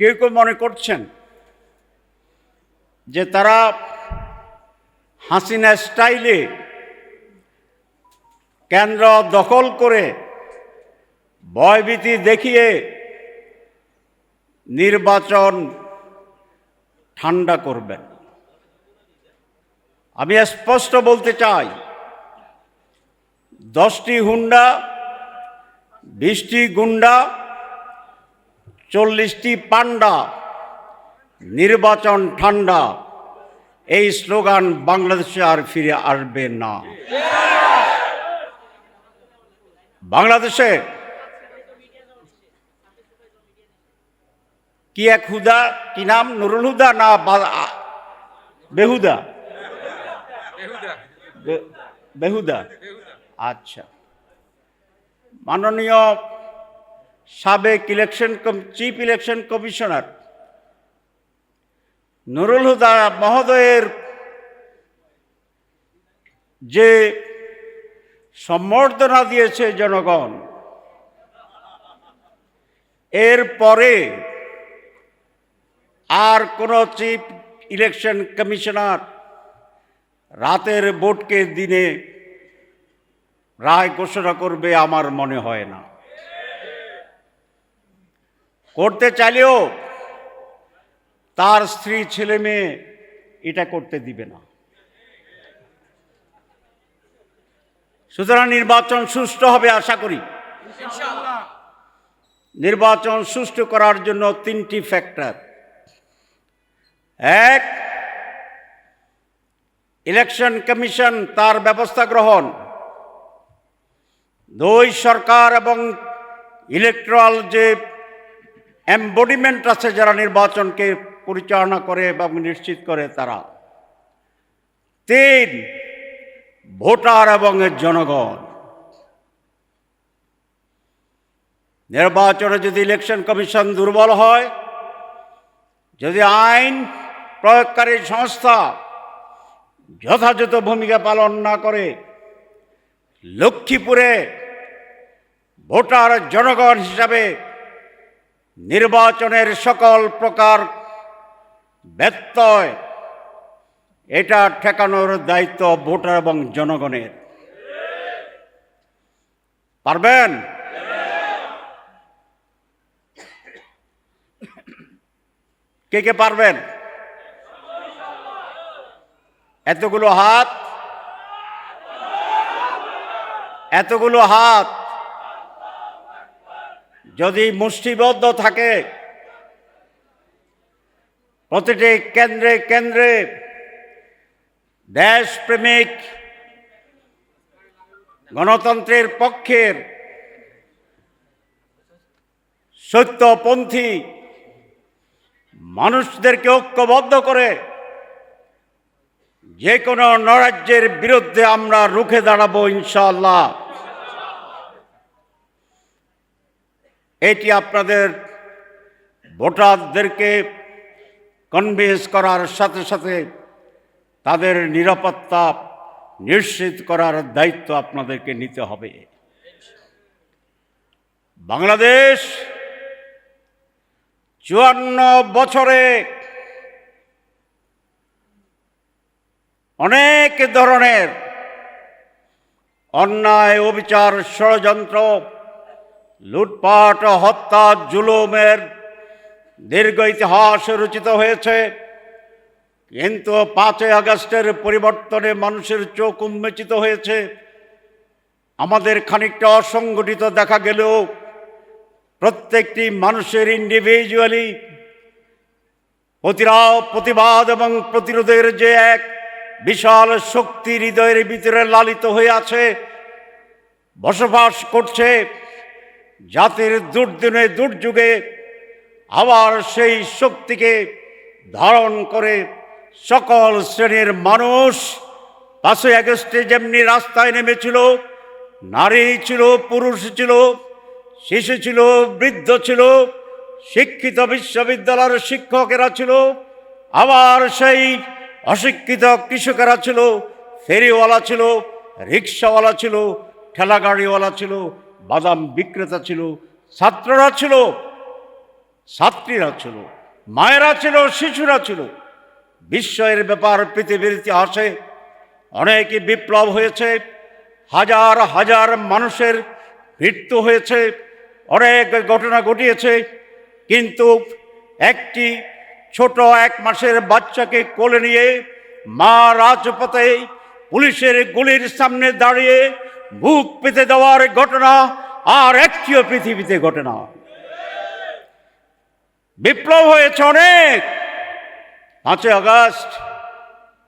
কেউ কেউ মনে করছেন যে তারা হাসিনা স্টাইলে কেন্দ্র দখল করে ভয়ভীতি দেখিয়ে নির্বাচন ঠান্ডা করবেন। আমি স্পষ্ট বলতে চাই, দশটি হুন্ডা, বিশটি গুন্ডা চল্লিশটি পান্ডা নির্বাচন ঠান্ডা এই স্লোগান বাংলাদেশে আর ফিরে আসবে না। বাংলাদেশে কি এক হুদা কি নাম? নুরুল হুদা না বেহুদা। বেহুদা। আচ্ছা। মাননীয় সাবেক election chief election commissioner Nurul Huda মহোদয়ের যে সম্বর্ধনা দিয়েছে জনগণ, এর পরে আর কোনো চিফ ইলেকশন কমিশনার রাতের ভোটকে দিনে রায় ঘোষণা করবে আমার মনে হয় না। করতে চাইলেও তার স্ত্রী ছেলে মেয়ে এটা করতে দিবে না। সুতরাং নির্বাচন সুষ্ঠু হবে আশা করি। নির্বাচন সুষ্ঠু করার জন্য তিনটি ফ্যাক্টর। এক ইলেকশন কমিশন তার ব্যবস্থা গ্রহণ। দুই সরকার এবং ইলেকট্রাল যে এম্বডিমেন্ট আছে যারা নির্বাচনকে পরিচালনা করে এবং নিশ্চিত করে তারা। তিন, ভোটার এবং এর জনগণ। নির্বাচনে যদি ইলেকশন কমিশন দুর্বল হয়, যদি আইন প্রয়োগকারী সংস্থা যথাযথ ভূমিকা পালন না করে, লক্ষ্মীপুরে ভোটার জনগণ হিসাবে নির্বাচনের সকল প্রকার ব্যত্যয়, এটা ঠেকানোর দায়িত্ব ভোটার এবং জনগণের। পারবেন? কে কে পারবেন? এতগুলো হাত? এতগুলো হাত? যদি মুষ্টিবদ্ধ থাকে, প্রতিটি কেন্দ্রে কেন্দ্রে দেশপ্রেমিক গণতন্ত্রের পক্ষের সত্যপন্থী মানুষদেরকে ঐক্যবদ্ধ করে যে কোনো নরাজ্যের বিরুদ্ধে আমরা রুখে দাঁড়াবো ইনশাআল্লাহ। এটি আপনাদের ভোটারদেরকে কনভিন্স করার সাথে সাথে তাদের নিরাপত্তা নিশ্চিত করার দায়িত্ব আপনাদেরকে নিতে হবে। বাংলাদেশ চুয়ান্ন বছরে অনেক ধরনের অন্যায়, অবিচার, ষড়যন্ত্র লুটপাট হত্যা জুলুমের দীর্ঘ ইতিহাস রচিত হয়েছে। কিন্তু পাঁচই আগস্টের পরিবর্তনে মানুষের চোখ উন্মোচিত হয়েছে। আমাদের খানিকটা অসংগঠিত দেখা গেলেও প্রত্যেকটি মানুষের ইন্ডিভিজুয়ালি প্রতিরা প্রতিবাদ এবং প্রতিরোধের যে এক বিশাল শক্তি হৃদয়ের ভিতরে লালিত হয়ে আছে, বসবাস করছে জাতির দুর্দিনে, দুর্যোগে আবার সেই শক্তিকে ধারণ করে সকল শ্রেণির মানুষ পাঁচই আগস্টে যেমনি রাস্তায় নেমেছিল, নারী ছিল, পুরুষ ছিল, শিশু ছিল, বৃদ্ধ ছিল, শিক্ষিত বিশ্ববিদ্যালয়ের শিক্ষকেরা ছিল, আবার সেই অশিক্ষিত কৃষকেরা ছিল, ফেরিওয়ালা ছিল, রিক্সাওয়ালা ছিল, ঠেলাগাড়িওয়ালা ছিল বাদাম বিক্রেতা ছিল, ছাত্ররা ছিল, ছাত্রীরা ছিল, মায়েরা ছিল, শিশুরা ছিল। বিশ্বের ব্যাপার পৃথিবীর ইতিহাসে অনেক বিপ্লব হয়েছে, হাজার হাজার মানুষের মৃত্যু হয়েছে, অনেক ঘটনা ঘটিয়েছে, কিন্তু একটি ছোট এক মাসের বাচ্চাকে কোলে নিয়ে মা রাজপথে পুলিশের গুলির সামনে দাঁড়িয়ে বুক পেতে দেওয়ার ঘটনা আর একটিও পৃথিবীতে ঘটে না। বিপ্লব হয়েছে অনেক। পাঁচই আগস্ট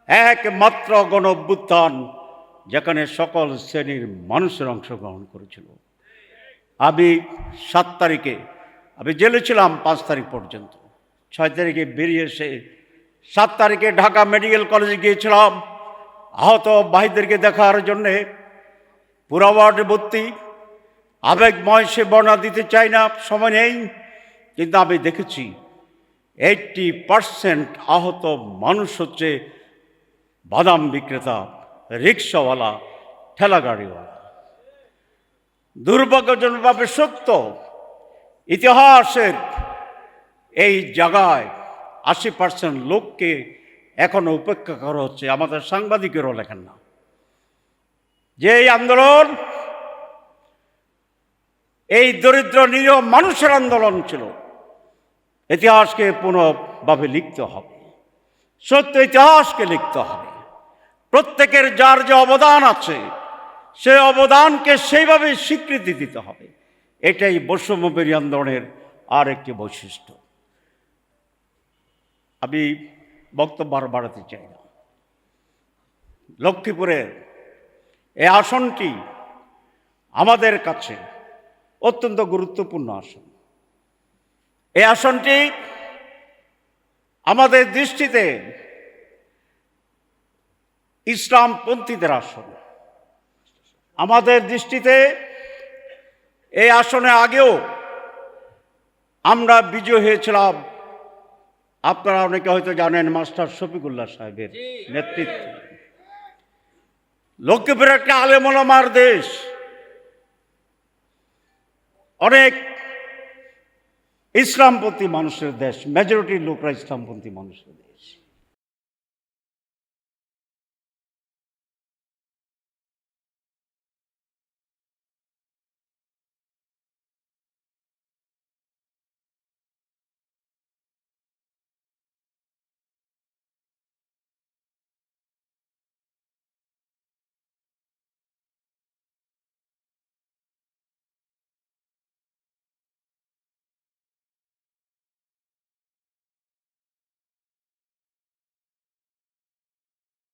একমাত্র গণ অভ্যুত্থান যেখানে সকল শ্রেণির মানুষের অংশগ্রহণ করেছিল। আমি সাত তারিখে, আমি জেলে ছিলাম পাঁচ তারিখ পর্যন্ত। ছয় তারিখে বেরিয়ে এসে সাত তারিখে ঢাকা মেডিকেল কলেজে গিয়েছিলাম। আহত ভাইদেরকে দেখার জন্যে পুরা ওয়ার্ডে ভর্তি। আবেগময় সে বর্ণনা দিতে চাই না, সময় নেই, কিন্তু আমি দেখেছি এইটটি পার্সেন্ট আহত মানুষ হচ্ছে বাদাম বিক্রেতা, রিক্সাওয়ালা ঠেলা গাড়িওয়ালা দুর্ভাগ্যজনকভাবে সত্য, ইতিহাসের এই জায়গায় আশি পার্সেন্ট লোককে এখনও উপেক্ষা করা হচ্ছে। আমাদের সাংবাদিকেরও লেখেন না। যে এই আন্দোলন, এই দরিদ্র নিরীহ মানুষের আন্দোলন ছিল, ইতিহাসকে পুনঃভাবে লিখতে হবে, সত্য ইতিহাসকে লিখতে হবে। প্রত্যেকের যার যে অবদান আছে, সে অবদানকে সেইভাবে স্বীকৃতি দিতে হবে। এটাই বৈষম্যবেরী আন্দোলনের আর একটি বৈশিষ্ট্য। আমি বক্তব্য আর বাড়াতে চাই না। লক্ষ্মীপুরের এই আসনটি আমাদের কাছে অত্যন্ত গুরুত্বপূর্ণ আসন। এই আসনটি আমাদের দৃষ্টিতে ইসলামপন্থীদের আসন। আমাদের দৃষ্টিতে এই আসনে আগেও আমরা বিজয় হয়েছিলাম। আপনারা অনেকে হয়তো জানেন মাস্টার শফিকুল্লাহ সাহেবের নেতৃত্বে। লক্ষ্মীপুর একটা আলেমলামার দেশ। অনেক ইসলামপন্থী মানুষের দেশ মেজরিটি লোকরা ইসলামপন্থী মানুষের দেশ।